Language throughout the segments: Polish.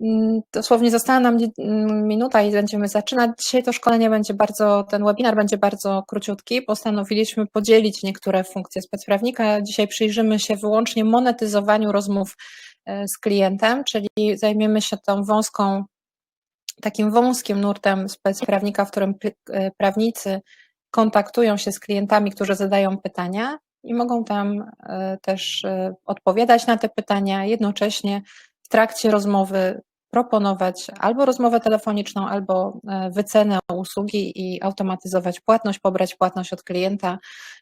Mm, dosłownie została nam mm, minuta i będziemy zaczynać. Dzisiaj to szkolenie będzie bardzo, ten webinar będzie bardzo króciutki. Postanowiliśmy podzielić niektóre funkcje specprawnika. Dzisiaj przyjrzymy się wyłącznie monetyzowaniu rozmów e, z klientem, czyli zajmiemy się tą wąską, takim wąskim nurtem specprawnika, w którym e, prawnicy kontaktują się z klientami, którzy zadają pytania i mogą tam e, też odpowiadać na te pytania, jednocześnie w trakcie rozmowy proponować albo rozmowę telefoniczną, albo e, wycenę usługi i automatyzować płatność, pobrać płatność od klienta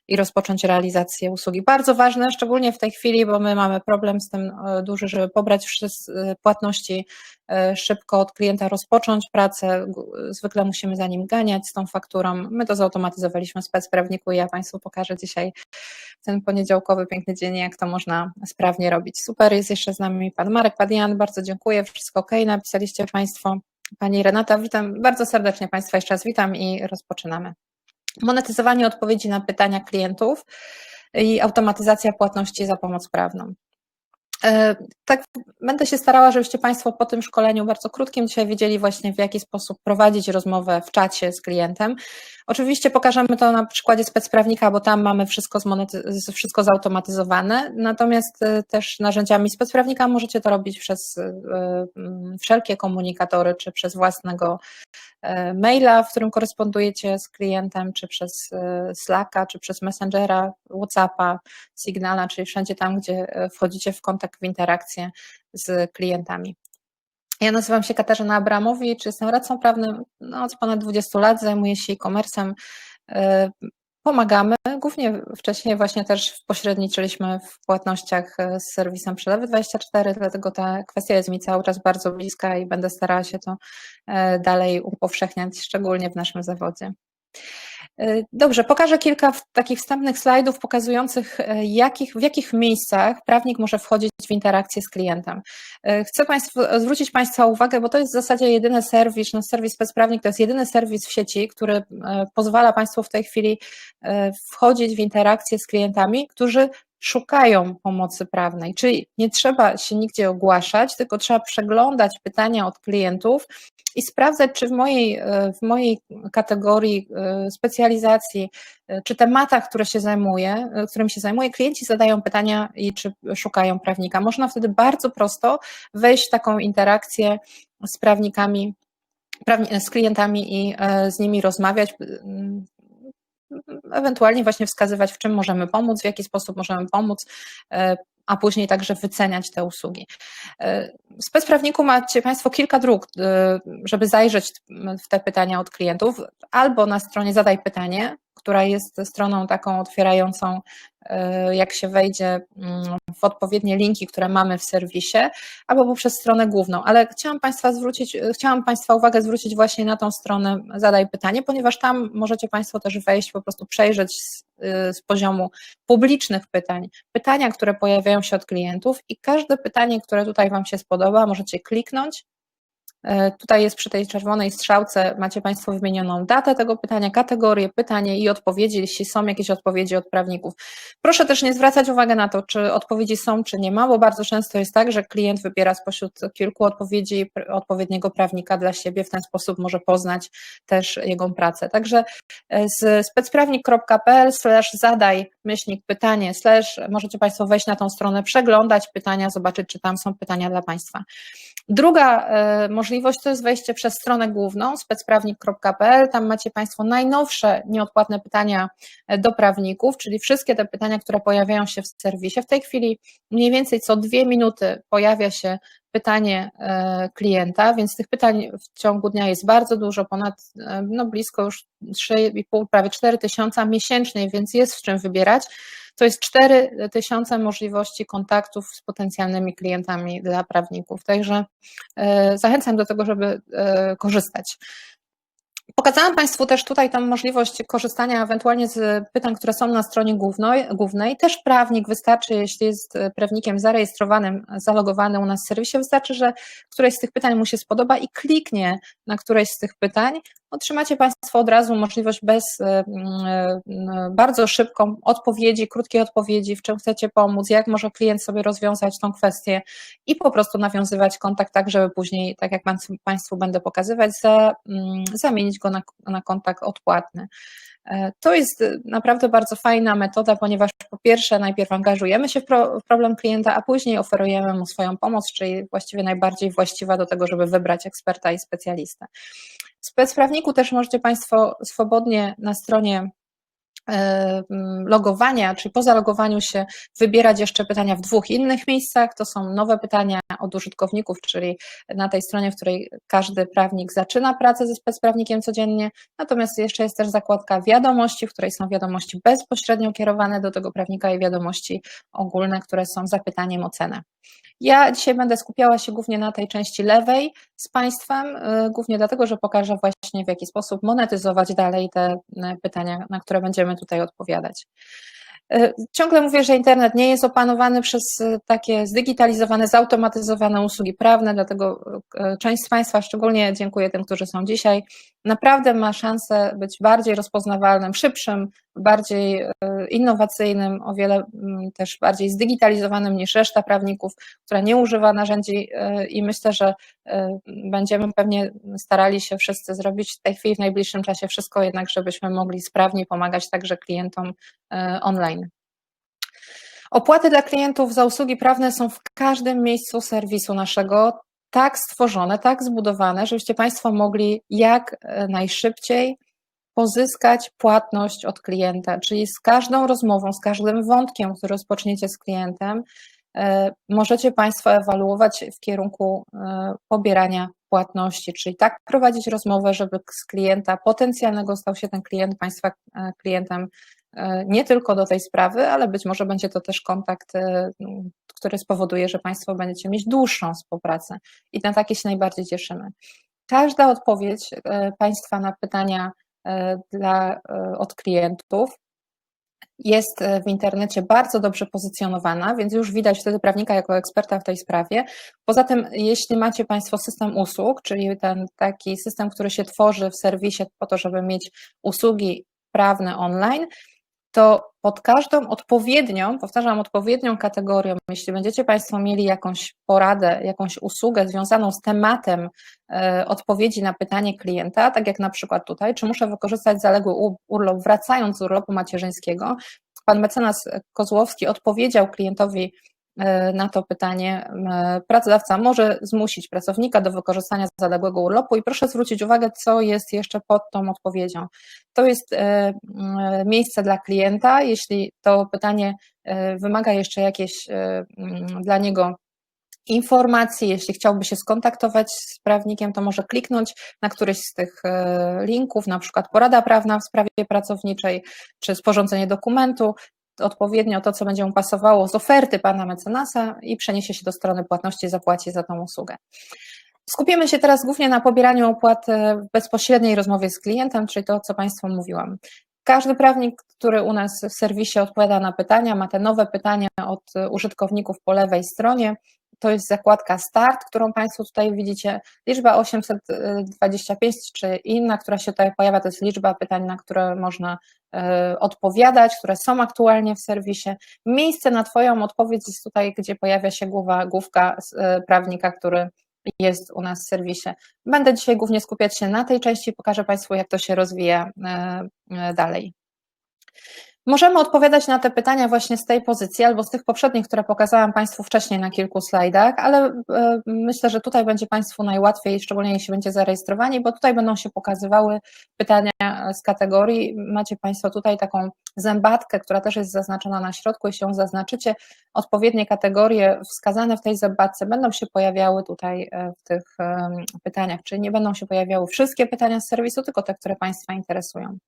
i rozpocząć realizację usługi. Bardzo ważne, szczególnie w tej chwili, bo my mamy problem z tym e, duży, żeby pobrać wszystkie płatności e, szybko od klienta, rozpocząć pracę. Zwykle musimy za nim ganiać z tą fakturą. My to zautomatyzowaliśmy w specprawniku i ja Państwu pokażę dzisiaj ten poniedziałkowy piękny dzień, jak to można sprawnie robić. Super, jest jeszcze z nami Pan Marek Padian, bardzo dziękuję, wszystko ok, napisaliście Państwo. Pani Renata, witam bardzo serdecznie Państwa jeszcze raz witam i rozpoczynamy. Monetyzowanie odpowiedzi na pytania klientów i automatyzacja płatności za pomoc prawną. E, tak, będę się starała, żebyście Państwo po tym szkoleniu bardzo krótkim dzisiaj wiedzieli właśnie w jaki sposób prowadzić rozmowę w czacie z klientem. Oczywiście pokażemy to na przykładzie specprawnika, bo tam mamy wszystko, wszystko zautomatyzowane, natomiast e, też narzędziami specprawnika możecie to robić przez e, wszelkie komunikatory, czy przez własnego maila, w którym korespondujecie z klientem, czy przez Slacka, czy przez Messengera, Whatsappa, Signala, czyli wszędzie tam, gdzie wchodzicie w kontakt w interakcję z klientami. Ja nazywam się Katarzyna Abramowicz, jestem radcą prawnym no, od ponad 20 lat, zajmuję się e-commerce'em. E, pomagamy, głównie wcześniej właśnie też pośredniczyliśmy w płatnościach e, z serwisem Przelewy24, dlatego ta kwestia jest mi cały czas bardzo bliska i będę starała się to e, dalej upowszechniać, szczególnie w naszym zawodzie. E, dobrze, pokażę kilka takich wstępnych slajdów pokazujących, e, jakich, w jakich miejscach prawnik może wchodzić w interakcję z klientem. E, chcę Państwu, zwrócić Państwa uwagę, bo to jest w zasadzie jedyny serwis, no serwis specprawnik to jest jedyny serwis w sieci, który pozwala Państwu w tej chwili wchodzić w interakcję z klientami, którzy szukają pomocy prawnej, czyli nie trzeba się nigdzie ogłaszać, tylko trzeba przeglądać pytania od klientów i sprawdzać, czy w mojej, e, w mojej kategorii e, specjalizacji, e, czy tematach, które się zajmuję, którym się zajmuję, klienci zadają pytania i czy szukają prawnika. Można wtedy bardzo prosto wejść w taką interakcję z prawnikami, z klientami i z nimi rozmawiać, ewentualnie właśnie wskazywać, w czym możemy pomóc, w jaki sposób możemy pomóc, e, a później także wyceniać te usługi. E, w specprawniku macie Państwo kilka dróg, e, żeby zajrzeć w te pytania od klientów, albo na stronie zadaj pytanie, która jest stroną taką otwierającą, e, jak się wejdzie mm, w odpowiednie linki, które mamy w serwisie, albo poprzez stronę główną. Ale chciałam Państwa zwrócić, chciałam Państwa uwagę zwrócić właśnie na tą stronę Zadaj pytanie, ponieważ tam możecie Państwo też wejść, po prostu przejrzeć z, z poziomu publicznych pytań, pytania, które pojawiają się od klientów i każde pytanie, które tutaj Wam się spodoba, możecie kliknąć E, tutaj jest przy tej czerwonej strzałce, macie Państwo wymienioną datę tego pytania, kategorię, pytanie i odpowiedzi, jeśli są jakieś odpowiedzi od prawników. Proszę też nie zwracać uwagi na to, czy odpowiedzi są, czy nie ma, bo bardzo często jest tak, że klient wybiera spośród kilku odpowiedzi odpowiedniego prawnika dla siebie, w ten sposób może poznać też jego pracę. Także e, z specprawnik.pl slash zadaj myślnik pytanie slash możecie Państwo wejść na tą stronę, przeglądać pytania, zobaczyć, czy tam są pytania dla Państwa. Druga e, możliwość to jest wejście przez stronę główną specprawnik.pl. Tam macie Państwo najnowsze nieodpłatne pytania e, do prawników, czyli wszystkie te pytania, które pojawiają się w serwisie. W tej chwili mniej więcej co dwie minuty pojawia się pytanie e, klienta, więc tych pytań w ciągu dnia jest bardzo dużo, ponad no blisko już 3,5, prawie 4 tysiąca miesięcznie, więc jest w czym wybierać. To jest 4 tysiące możliwości kontaktów z potencjalnymi klientami dla prawników. Także e, zachęcam do tego, żeby e, korzystać. Pokazałam Państwu też tutaj tam możliwość korzystania ewentualnie z pytań, które są na stronie głównej. głównej. Też prawnik wystarczy, jeśli jest prawnikiem zarejestrowanym, zalogowany u nas w serwisie, wystarczy, że któreś z tych pytań mu się spodoba i kliknie na któreś z tych pytań, otrzymacie Państwo od razu możliwość bez bardzo szybką odpowiedzi, krótkiej odpowiedzi, w czym chcecie pomóc, jak może klient sobie rozwiązać tą kwestię i po prostu nawiązywać kontakt tak, żeby później, tak jak Państwu będę pokazywać, za, zamienić go na, na kontakt odpłatny. E, to jest naprawdę bardzo fajna metoda, ponieważ po pierwsze najpierw angażujemy się w, problem klienta, a później oferujemy mu swoją pomoc, czyli właściwie najbardziej właściwa do tego, żeby wybrać eksperta i specjalistę. W specprawniku też możecie Państwo swobodnie na stronie E, logowania, czyli po zalogowaniu się wybierać jeszcze pytania w dwóch innych miejscach. To są nowe pytania od użytkowników, czyli na tej stronie, w której każdy prawnik zaczyna pracę ze specprawnikiem codziennie. Natomiast jeszcze jest też zakładka wiadomości, w której są wiadomości bezpośrednio kierowane do tego prawnika i wiadomości ogólne, które są zapytaniem o cenę. Ja dzisiaj będę skupiała się głównie na tej części lewej z Państwem, y, głównie dlatego, że pokażę właśnie w jaki sposób monetyzować dalej te y, pytania, na które będziemy tutaj odpowiadać. Y, ciągle mówię, że internet nie jest opanowany przez takie zdigitalizowane, zautomatyzowane usługi prawne, dlatego część z Państwa, szczególnie dziękuję tym, którzy są dzisiaj, naprawdę ma szansę być bardziej rozpoznawalnym, szybszym, bardziej e, innowacyjnym, o wiele mm, też bardziej zdigitalizowanym niż reszta prawników, która nie używa narzędzi e, i myślę, że e, będziemy pewnie starali się wszyscy zrobić w tej chwili, w najbliższym czasie wszystko jednak, żebyśmy mogli sprawniej pomagać także klientom online. Opłaty dla klientów za usługi prawne są w każdym miejscu serwisu naszego tak stworzone, tak zbudowane, żebyście Państwo mogli jak najszybciej pozyskać płatność od klienta, czyli z każdą rozmową, z każdym wątkiem, który rozpoczniecie z klientem, e, możecie Państwo ewaluować w kierunku e, pobierania płatności, czyli tak prowadzić rozmowę, żeby z klienta potencjalnego stał się ten klient Państwa klientem nie tylko do tej sprawy, ale być może będzie to też kontakt który spowoduje, że Państwo będziecie mieć dłuższą współpracę i na takie się najbardziej cieszymy. Każda odpowiedź e, Państwa na pytania e, dla, e, od klientów jest w internecie bardzo dobrze pozycjonowana, więc już widać wtedy prawnika jako eksperta w tej sprawie. Poza tym, jeśli macie Państwo system usług, czyli ten taki system, który się tworzy w serwisie po to, żeby mieć usługi prawne online, to pod każdą odpowiednią, powtarzam, odpowiednią kategorią, jeśli będziecie Państwo mieli jakąś poradę, jakąś usługę związaną z tematem e, odpowiedzi na pytanie klienta, tak jak na przykład tutaj, czy muszę wykorzystać zaległy urlop wracając z urlopu macierzyńskiego, pan mecenas Kozłowski odpowiedział klientowi na to pytanie. Pracodawca może zmusić pracownika do wykorzystania zaległego urlopu i proszę zwrócić uwagę, co jest jeszcze pod tą odpowiedzią. To jest e, miejsce dla klienta, jeśli to pytanie e, wymaga jeszcze jakieś dla niego informacji, jeśli chciałby się skontaktować z prawnikiem, to może kliknąć na któryś z tych linków, na przykład porada prawna w sprawie pracowniczej, czy sporządzenie dokumentu, odpowiednio to, co będzie mu pasowało z oferty pana mecenasa i przeniesie się do strony płatności, zapłaci za tą usługę. Skupimy się teraz głównie na pobieraniu opłat w bezpośredniej rozmowie z klientem, czyli to, co Państwu mówiłam. Każdy prawnik, który u nas w serwisie odpowiada na pytania, ma te nowe pytania od użytkowników po lewej stronie. To jest zakładka Start, którą Państwo tutaj widzicie. Liczba 825 czy inna, która się tutaj pojawia, to jest liczba pytań, na które można E, odpowiadać, które są aktualnie w serwisie. Miejsce na Twoją odpowiedź jest tutaj, gdzie pojawia się głowa, główka e, prawnika, który jest u nas w serwisie. Będę dzisiaj głównie skupiać się na tej części, pokażę Państwu, jak to się rozwija e, dalej. Możemy odpowiadać na te pytania właśnie z tej pozycji albo z tych poprzednich, które pokazałam Państwu wcześniej na kilku slajdach, ale e, myślę, że tutaj będzie Państwu najłatwiej, szczególnie jeśli będzie zarejestrowani, bo tutaj będą się pokazywały pytania z kategorii. Macie Państwo tutaj taką zębatkę, która też jest zaznaczona na środku. Jeśli ją zaznaczycie, odpowiednie kategorie wskazane w tej zębatce będą się pojawiały tutaj e, w tych pytaniach, czyli nie będą się pojawiały wszystkie pytania z serwisu, tylko te, które Państwa interesują.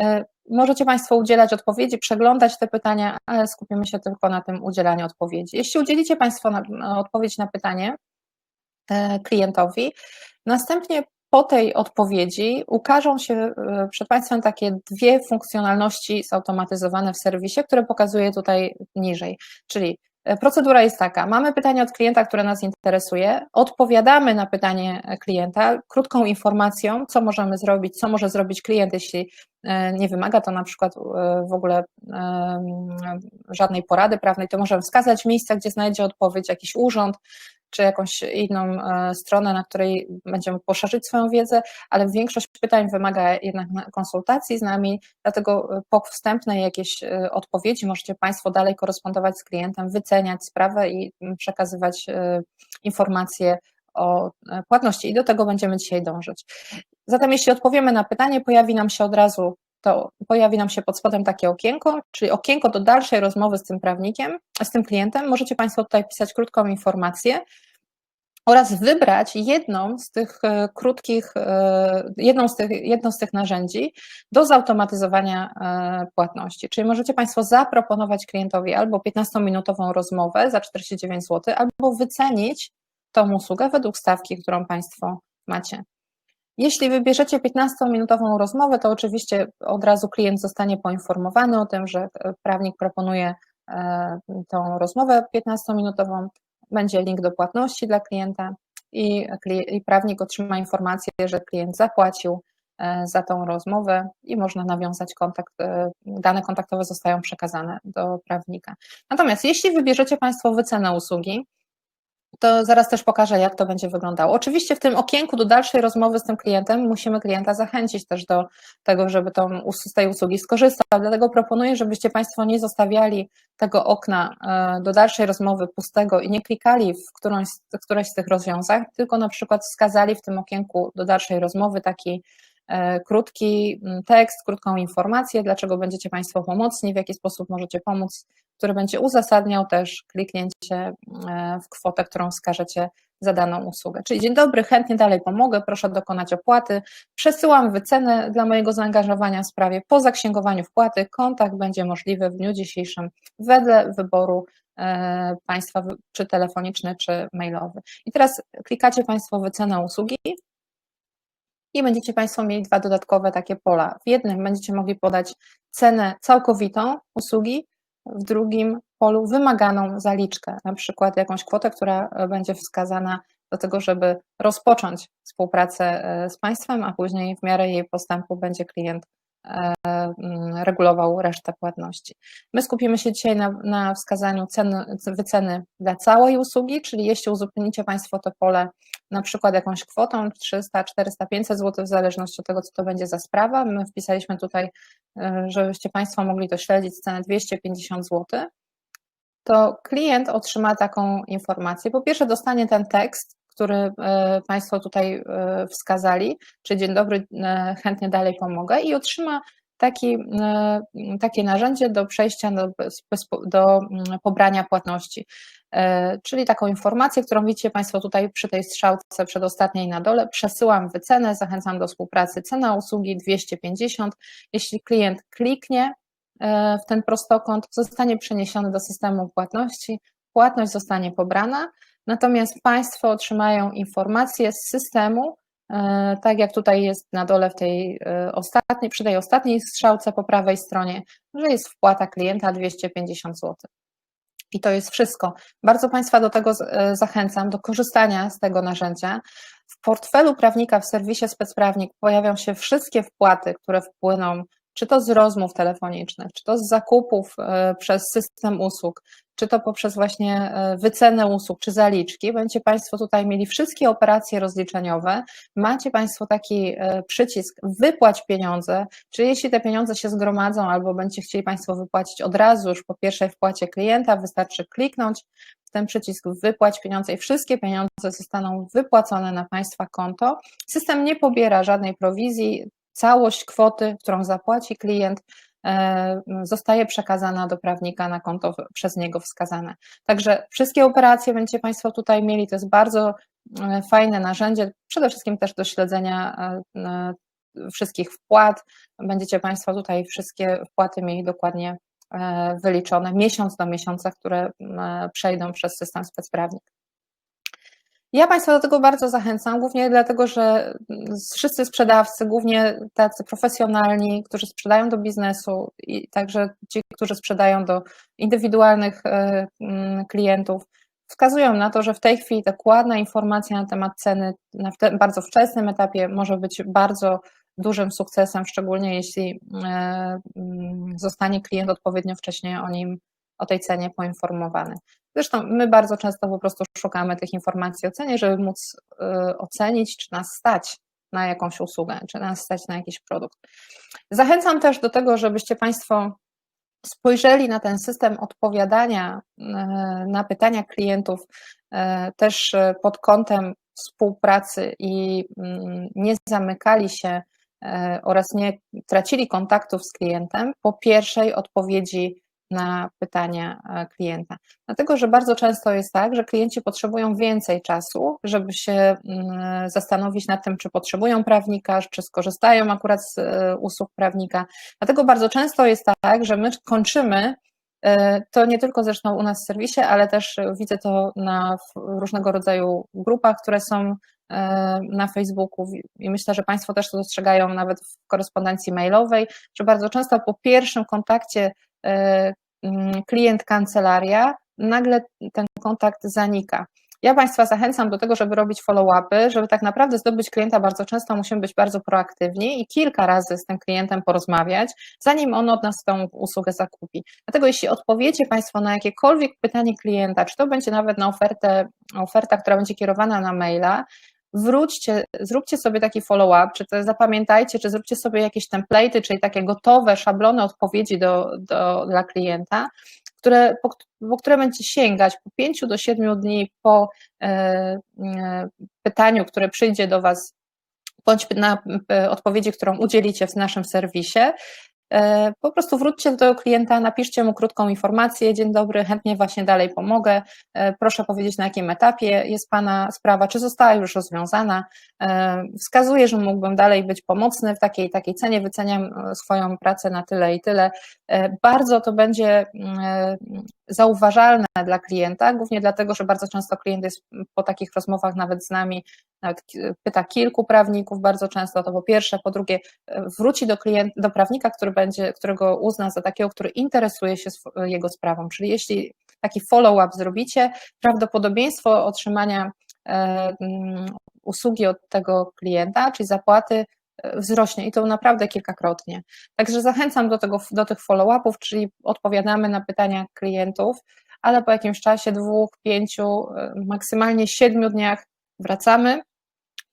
E, możecie Państwo udzielać odpowiedzi, przeglądać te pytania, ale skupimy się tylko na tym udzielaniu odpowiedzi. Jeśli udzielicie Państwo na, na odpowiedź na pytanie e, klientowi, następnie po tej odpowiedzi ukażą się e, przed Państwem takie dwie funkcjonalności zautomatyzowane w serwisie, które pokazuję tutaj niżej, czyli Procedura jest taka: mamy pytanie od klienta, które nas interesuje, odpowiadamy na pytanie klienta krótką informacją, co możemy zrobić, co może zrobić klient, jeśli nie wymaga to na przykład w ogóle żadnej porady prawnej, to możemy wskazać miejsce, gdzie znajdzie odpowiedź, jakiś urząd, czy jakąś inną e, stronę, na której będziemy poszerzyć swoją wiedzę, ale większość pytań wymaga jednak konsultacji z nami, dlatego e, po wstępnej jakiejś e, odpowiedzi możecie Państwo dalej korespondować z klientem, wyceniać sprawę i przekazywać informacje o płatności i do tego będziemy dzisiaj dążyć. Zatem jeśli odpowiemy na pytanie, pojawi nam się od razu to pojawi nam się pod spodem takie okienko, czyli okienko do dalszej rozmowy z tym prawnikiem, z tym klientem. Możecie Państwo tutaj pisać krótką informację oraz wybrać jedną z tych e, krótkich, e, jedną z tych, jedną z tych narzędzi do zautomatyzowania e, płatności. Czyli możecie Państwo zaproponować klientowi albo 15-minutową rozmowę za 49 zł, albo wycenić tą usługę według stawki, którą Państwo macie. Jeśli wybierzecie 15-minutową rozmowę, to oczywiście od razu klient zostanie poinformowany o tym, że prawnik proponuje tą rozmowę 15-minutową będzie link do płatności dla klienta i, i prawnik otrzyma informację, że klient zapłacił e, za tą rozmowę i można nawiązać kontakt, e, dane kontaktowe zostają przekazane do prawnika. Natomiast jeśli wybierzecie Państwo wycenę usługi, to zaraz też pokażę, jak to będzie wyglądało. Oczywiście w tym okienku do dalszej rozmowy z tym klientem musimy klienta zachęcić też do tego, żeby tą, z tej usługi skorzystał. Dlatego proponuję, żebyście Państwo nie zostawiali tego okna e, do dalszej rozmowy pustego i nie klikali w którąś, któreś z tych rozwiązań, tylko na przykład wskazali w tym okienku do dalszej rozmowy taki E, krótki tekst, krótką informację, dlaczego będziecie Państwo pomocni, w jaki sposób możecie pomóc, który będzie uzasadniał też kliknięcie e, w kwotę, którą wskażecie za daną usługę. Czyli dzień dobry, chętnie dalej pomogę, proszę dokonać opłaty, przesyłam wycenę dla mojego zaangażowania w sprawie po zaksięgowaniu wpłaty, kontakt będzie możliwy w dniu dzisiejszym wedle wyboru e, Państwa, czy telefoniczny, czy mailowy. I teraz klikacie Państwo wycenę usługi i będziecie Państwo mieli dwa dodatkowe takie pola. W jednym będziecie mogli podać cenę całkowitą usługi, w drugim polu wymaganą zaliczkę, na przykład jakąś kwotę, która będzie wskazana do tego, żeby rozpocząć współpracę e, z Państwem, a później w miarę jej postępu będzie klient E, mm, regulował resztę płatności. My skupimy się dzisiaj na, na wskazaniu ceny, wyceny dla całej usługi, czyli jeśli uzupełnicie Państwo to pole na przykład jakąś kwotą 300, 400, 500 zł, w zależności od tego, co to będzie za sprawa. My wpisaliśmy tutaj, e, żebyście Państwo mogli to śledzić, cenę 250 zł, to klient otrzyma taką informację. Po pierwsze dostanie ten tekst, który e, Państwo tutaj e, wskazali, czy dzień dobry, chętnie dalej pomogę i otrzyma taki, takie narzędzie do przejścia do, do pobrania płatności. Czyli taką informację, którą widzicie Państwo tutaj przy tej strzałce przedostatniej na dole. Przesyłam wycenę, zachęcam do współpracy. Cena usługi 250. Jeśli klient kliknie w ten prostokąt, zostanie przeniesiony do systemu płatności, płatność zostanie pobrana, Natomiast Państwo otrzymają informacje z systemu, e, tak jak tutaj jest na dole w tej e, ostatniej, przy tej ostatniej strzałce po prawej stronie, że jest wpłata klienta 250 zł. I to jest wszystko. Bardzo Państwa do tego e, zachęcam, do korzystania z tego narzędzia. W portfelu prawnika w serwisie Specprawnik pojawią się wszystkie wpłaty, które wpłyną czy to z rozmów telefonicznych, czy to z zakupów e, przez system usług, czy to poprzez właśnie e, wycenę usług, czy zaliczki, będziecie Państwo tutaj mieli wszystkie operacje rozliczeniowe, macie Państwo taki e, przycisk wypłać pieniądze, czyli jeśli te pieniądze się zgromadzą albo będziecie chcieli Państwo wypłacić od razu już po pierwszej wpłacie klienta, wystarczy kliknąć w ten przycisk wypłać pieniądze i wszystkie pieniądze zostaną wypłacone na Państwa konto. System nie pobiera żadnej prowizji, całość kwoty, którą zapłaci klient, zostaje przekazana do prawnika na konto przez niego wskazane. Także wszystkie operacje będziecie Państwo tutaj mieli, to jest bardzo e, fajne narzędzie, przede wszystkim też do śledzenia e, wszystkich wpłat. Będziecie Państwo tutaj wszystkie wpłaty mieli dokładnie wyliczone miesiąc do miesiąca, które przejdą przez system specprawnik. Ja Państwa do tego bardzo zachęcam, głównie dlatego, że wszyscy sprzedawcy, głównie tacy profesjonalni, którzy sprzedają do biznesu i także ci, którzy sprzedają do indywidualnych e, klientów, wskazują na to, że w tej chwili dokładna informacja na temat ceny na bardzo wczesnym etapie może być bardzo dużym sukcesem, szczególnie jeśli e, zostanie klient odpowiednio wcześnie o nim, o tej cenie poinformowany. Zresztą my bardzo często po prostu szukamy tych informacji o cenie, żeby móc y, ocenić, czy nas stać na jakąś usługę, czy nas stać na jakiś produkt. Zachęcam też do tego, żebyście Państwo spojrzeli na ten system odpowiadania y, na pytania klientów y, też pod kątem współpracy i mm, nie zamykali się oraz nie tracili kontaktów z klientem po pierwszej odpowiedzi na pytania e, klienta. Dlatego, że bardzo często jest tak, że klienci potrzebują więcej czasu, żeby się mm, zastanowić nad tym, czy potrzebują prawnika, czy skorzystają akurat z e, usług prawnika. Dlatego bardzo często jest tak, że my kończymy e, to nie tylko zresztą u nas w serwisie, ale też widzę to na różnego rodzaju grupach, które są na Facebooku i myślę, że Państwo też to dostrzegają nawet w korespondencji mailowej, że bardzo często po pierwszym kontakcie klient kancelaria, nagle ten kontakt zanika. Ja Państwa zachęcam do tego, żeby robić follow-upy, żeby tak naprawdę zdobyć klienta bardzo często musimy być bardzo proaktywni i kilka razy z tym klientem porozmawiać, zanim on od nas tą usługę zakupi. Dlatego jeśli odpowiecie Państwo na jakiekolwiek pytanie klienta, czy to będzie nawet na ofertę, oferta, która będzie kierowana na maila, wróćcie, zróbcie sobie taki follow-up, czy to zapamiętajcie, czy zróbcie sobie jakieś template'y, czyli takie gotowe szablony odpowiedzi do, do, dla klienta, które, po, po które będzie sięgać po 5 do 7 dni po e, e, pytaniu, które przyjdzie do Was bądź na e, odpowiedzi, którą udzielicie w naszym serwisie, po prostu wróćcie do klienta, napiszcie mu krótką informację, dzień dobry, chętnie właśnie dalej pomogę, e, proszę powiedzieć na jakim etapie jest Pana sprawa, czy została już rozwiązana, e, wskazuję, że mógłbym dalej być pomocny w takiej takiej cenie, wyceniam swoją pracę na tyle i tyle. Bardzo to będzie zauważalne dla klienta, głównie dlatego, że bardzo często klient jest po takich rozmowach nawet z nami, pyta kilku prawników bardzo często, to po pierwsze, po drugie wróci do klienta, do prawnika, który będzie, którego uzna za takiego, który interesuje się jego sprawą. Czyli jeśli taki follow-up zrobicie, prawdopodobieństwo otrzymania e, mm, usługi od tego klienta, czyli zapłaty, e, wzrośnie i to naprawdę kilkakrotnie. Także zachęcam do, tego, do tych follow-upów, czyli odpowiadamy na pytania klientów, ale po jakimś czasie, dwóch, pięciu, e, maksymalnie siedmiu dniach wracamy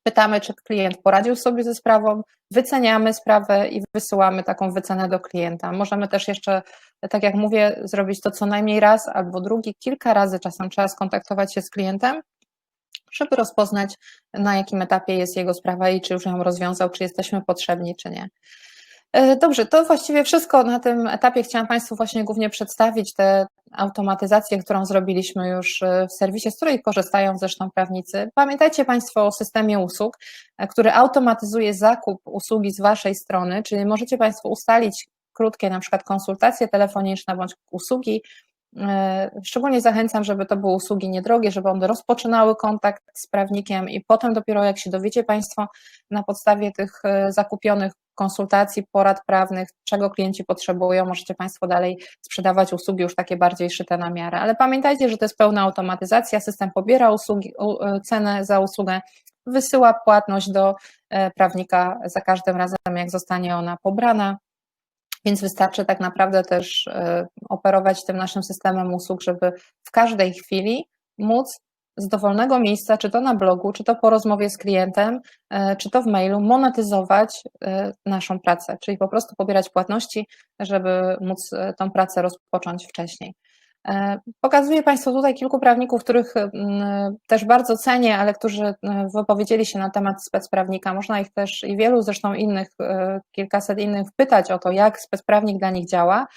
pytamy, czy klient poradził sobie ze sprawą, wyceniamy sprawę i wysyłamy taką wycenę do klienta. Możemy też jeszcze, tak jak mówię, zrobić to co najmniej raz albo drugi, kilka razy czasem trzeba skontaktować się z klientem, żeby rozpoznać, na jakim etapie jest jego sprawa i czy już ją rozwiązał, czy jesteśmy potrzebni, czy nie. E, dobrze, to właściwie wszystko na tym etapie. Chciałam Państwu właśnie głównie przedstawić tę automatyzację, którą zrobiliśmy już e, w serwisie, z której korzystają zresztą prawnicy. Pamiętajcie Państwo o systemie usług, e, który automatyzuje zakup usługi z Waszej strony, czyli możecie Państwo ustalić krótkie na przykład konsultacje telefoniczne bądź usługi Szczególnie zachęcam, żeby to były usługi niedrogie, żeby one rozpoczynały kontakt z prawnikiem i potem dopiero jak się dowiecie Państwo na podstawie tych zakupionych konsultacji, porad prawnych, czego klienci potrzebują, możecie Państwo dalej sprzedawać usługi już takie bardziej szyte na miarę. Ale pamiętajcie, że to jest pełna automatyzacja, system pobiera usługi, e, cenę za usługę, wysyła płatność do e, prawnika za każdym razem, jak zostanie ona pobrana. Więc wystarczy tak naprawdę też e, operować tym naszym systemem usług, żeby w każdej chwili móc z dowolnego miejsca, czy to na blogu, czy to po rozmowie z klientem, e, czy to w mailu, monetyzować e, naszą pracę, czyli po prostu pobierać płatności, żeby móc e, tą pracę rozpocząć wcześniej. Pokazuję Państwu tutaj kilku prawników, których też bardzo cenię, ale którzy wypowiedzieli się na temat specprawnika. Można ich też i wielu zresztą innych, kilkaset innych pytać o to, jak specprawnik dla nich działa.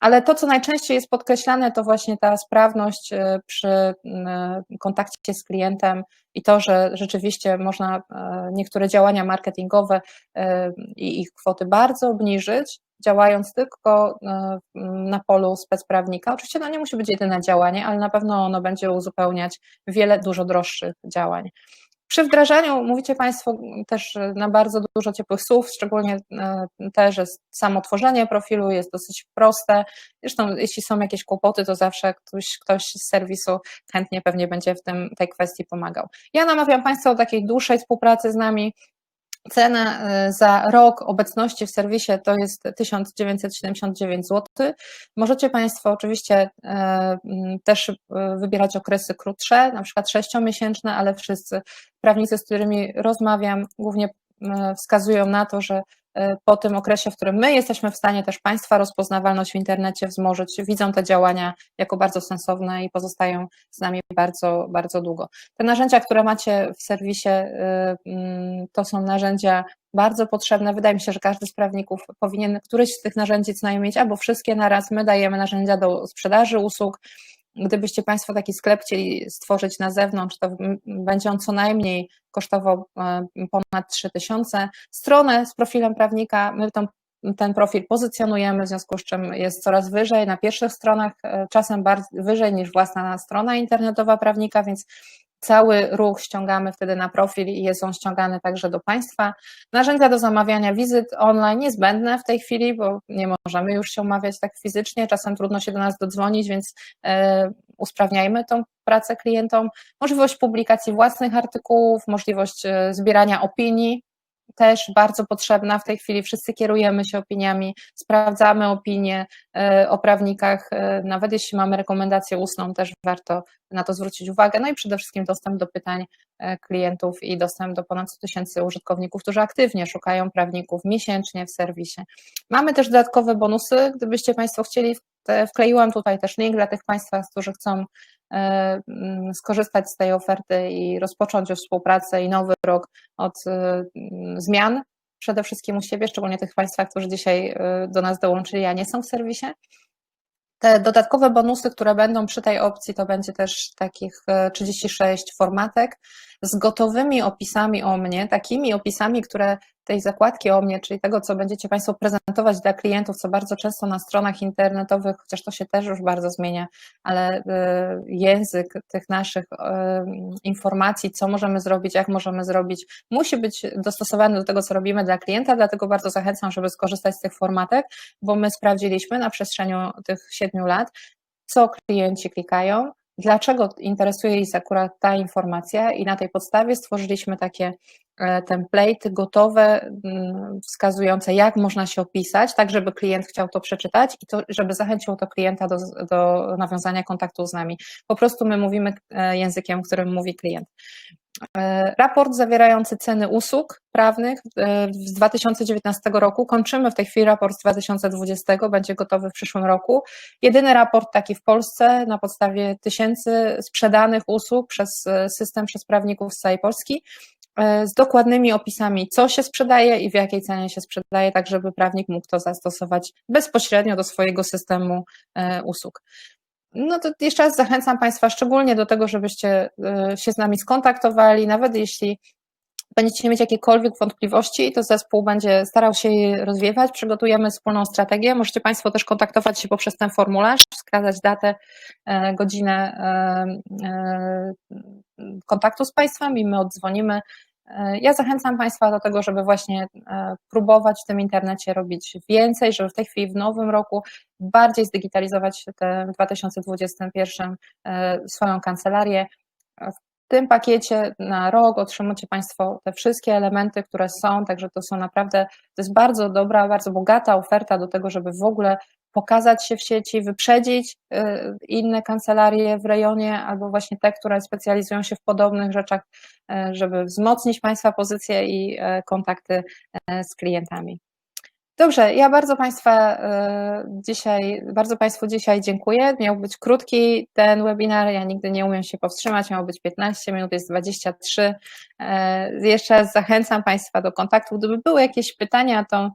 Ale to, co najczęściej jest podkreślane, to właśnie ta sprawność y, przy y, kontakcie z klientem i to, że rzeczywiście można y, niektóre działania marketingowe i ich kwoty bardzo obniżyć, działając tylko e, na polu specprawnika. Oczywiście to nie musi być jedyne działanie, ale na pewno ono będzie uzupełniać wiele dużo droższych działań. Przy wdrażaniu mówicie Państwo też na bardzo dużo ciepłych słów, szczególnie e, te, że samo tworzenie profilu jest dosyć proste. Zresztą jeśli są jakieś kłopoty, to zawsze ktoś, ktoś z serwisu chętnie pewnie będzie w tym, tej kwestii pomagał. Ja namawiam Państwa do takiej dłuższej współpracy z nami, Cena e, za rok obecności w serwisie to jest 1979 zł. Możecie Państwo oczywiście e, też e, wybierać okresy krótsze, na przykład sześciomiesięczne, ale wszyscy prawnicy, z którymi rozmawiam, głównie wskazują na to, że po tym okresie, w którym my jesteśmy w stanie też Państwa rozpoznawalność w internecie wzmożyć, widzą te działania jako bardzo sensowne i pozostają z nami bardzo, bardzo długo. Te narzędzia, które macie w serwisie, e, mm, to są narzędzia bardzo potrzebne. Wydaje mi się, że każdy z prawników powinien któryś z tych narzędzi co najmniej mieć, albo wszystkie naraz. My dajemy narzędzia do sprzedaży usług, Gdybyście Państwo taki sklep chcieli stworzyć na zewnątrz, to będzie on co najmniej kosztował e, ponad 3000. Stronę z profilem prawnika, my tą, ten profil pozycjonujemy, w związku z czym jest coraz wyżej, na pierwszych stronach, e, czasem bardziej wyżej niż własna strona internetowa prawnika, więc Cały ruch ściągamy wtedy na profil i jest on ściągany także do Państwa. Narzędzia do zamawiania wizyt online niezbędne w tej chwili, bo nie możemy już się umawiać tak fizycznie, czasem trudno się do nas dodzwonić, więc e, usprawniajmy tą pracę klientom. Możliwość publikacji własnych artykułów, możliwość e, zbierania opinii, też bardzo potrzebna w tej chwili. Wszyscy kierujemy się opiniami, sprawdzamy opinie e, o prawnikach, e, nawet jeśli mamy rekomendację ustną, też warto na to zwrócić uwagę. No i przede wszystkim dostęp do pytań e, klientów i dostęp do ponad 100 tysięcy użytkowników, którzy aktywnie szukają prawników miesięcznie w serwisie. Mamy też dodatkowe bonusy, gdybyście Państwo chcieli, wkleiłam tutaj też link dla tych Państwa, którzy chcą skorzystać z tej oferty i rozpocząć już współpracę i nowy rok od e, zmian, przede wszystkim u siebie, szczególnie tych Państwa, którzy dzisiaj e, do nas dołączyli, a nie są w serwisie. Te dodatkowe bonusy, które będą przy tej opcji, to będzie też takich 36 formatek z gotowymi opisami o mnie, takimi opisami, które tej zakładki o mnie, czyli tego, co będziecie Państwo prezentować dla klientów, co bardzo często na stronach internetowych, chociaż to się też już bardzo zmienia, ale y, język tych naszych y, informacji, co możemy zrobić, jak możemy zrobić, musi być dostosowany do tego, co robimy dla klienta, dlatego bardzo zachęcam, żeby skorzystać z tych formatek, bo my sprawdziliśmy na przestrzeni tych siedmiu lat, co klienci klikają, dlaczego interesuje ich akurat ta informacja i na tej podstawie stworzyliśmy takie e, template gotowe, mm, wskazujące jak można się opisać, tak żeby klient chciał to przeczytać i to, żeby zachęciło to klienta do, do nawiązania kontaktu z nami. Po prostu my mówimy e, językiem, którym mówi klient. E, raport zawierający ceny usług prawnych e, z 2019 roku. Kończymy w tej chwili raport z 2020, będzie gotowy w przyszłym roku. Jedyny raport taki w Polsce na podstawie tysięcy sprzedanych usług przez e, system, przez prawników z całej Polski z dokładnymi opisami, co się sprzedaje i w jakiej cenie się sprzedaje, tak żeby prawnik mógł to zastosować bezpośrednio do swojego systemu usług. No to jeszcze raz zachęcam Państwa szczególnie do tego, żebyście e, się z nami skontaktowali, nawet jeśli będziecie mieć jakiekolwiek wątpliwości, to zespół będzie starał się je rozwiewać, przygotujemy wspólną strategię. Możecie Państwo też kontaktować się poprzez ten formularz, wskazać datę, e, godzinę e, kontaktu z Państwem i my oddzwonimy E, ja zachęcam Państwa do tego, żeby właśnie e, próbować w tym internecie robić więcej, żeby w tej chwili w nowym roku bardziej zdigitalizować w 2021 e, swoją kancelarię. W tym pakiecie na rok otrzymacie Państwo te wszystkie elementy, które są, także to są naprawdę, to jest bardzo dobra, bardzo bogata oferta do tego, żeby w ogóle pokazać się w sieci, wyprzedzić y, inne kancelarie w rejonie albo właśnie te, które specjalizują się w podobnych rzeczach, y, żeby wzmocnić Państwa pozycję i y, kontakty z klientami. Dobrze, ja bardzo Państwa dzisiaj, bardzo Państwu dzisiaj dziękuję. Miał być krótki ten webinar, ja nigdy nie umiem się powstrzymać, miał być 15 minut, jest 23. Jeszcze raz zachęcam Państwa do kontaktu. Gdyby były jakieś pytania, to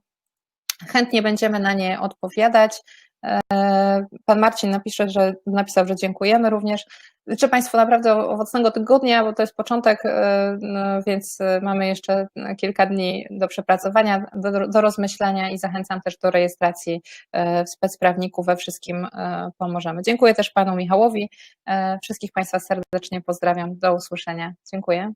Chętnie będziemy na nie odpowiadać. Pan Marcin napisze, że, napisał, że dziękujemy również. Życzę Państwu naprawdę owocnego tygodnia, bo to jest początek, no, więc mamy jeszcze kilka dni do przepracowania, do, do rozmyślania i zachęcam też do rejestracji w specprawniku. We wszystkim pomożemy. Dziękuję też Panu Michałowi. Wszystkich Państwa serdecznie pozdrawiam. Do usłyszenia. Dziękuję.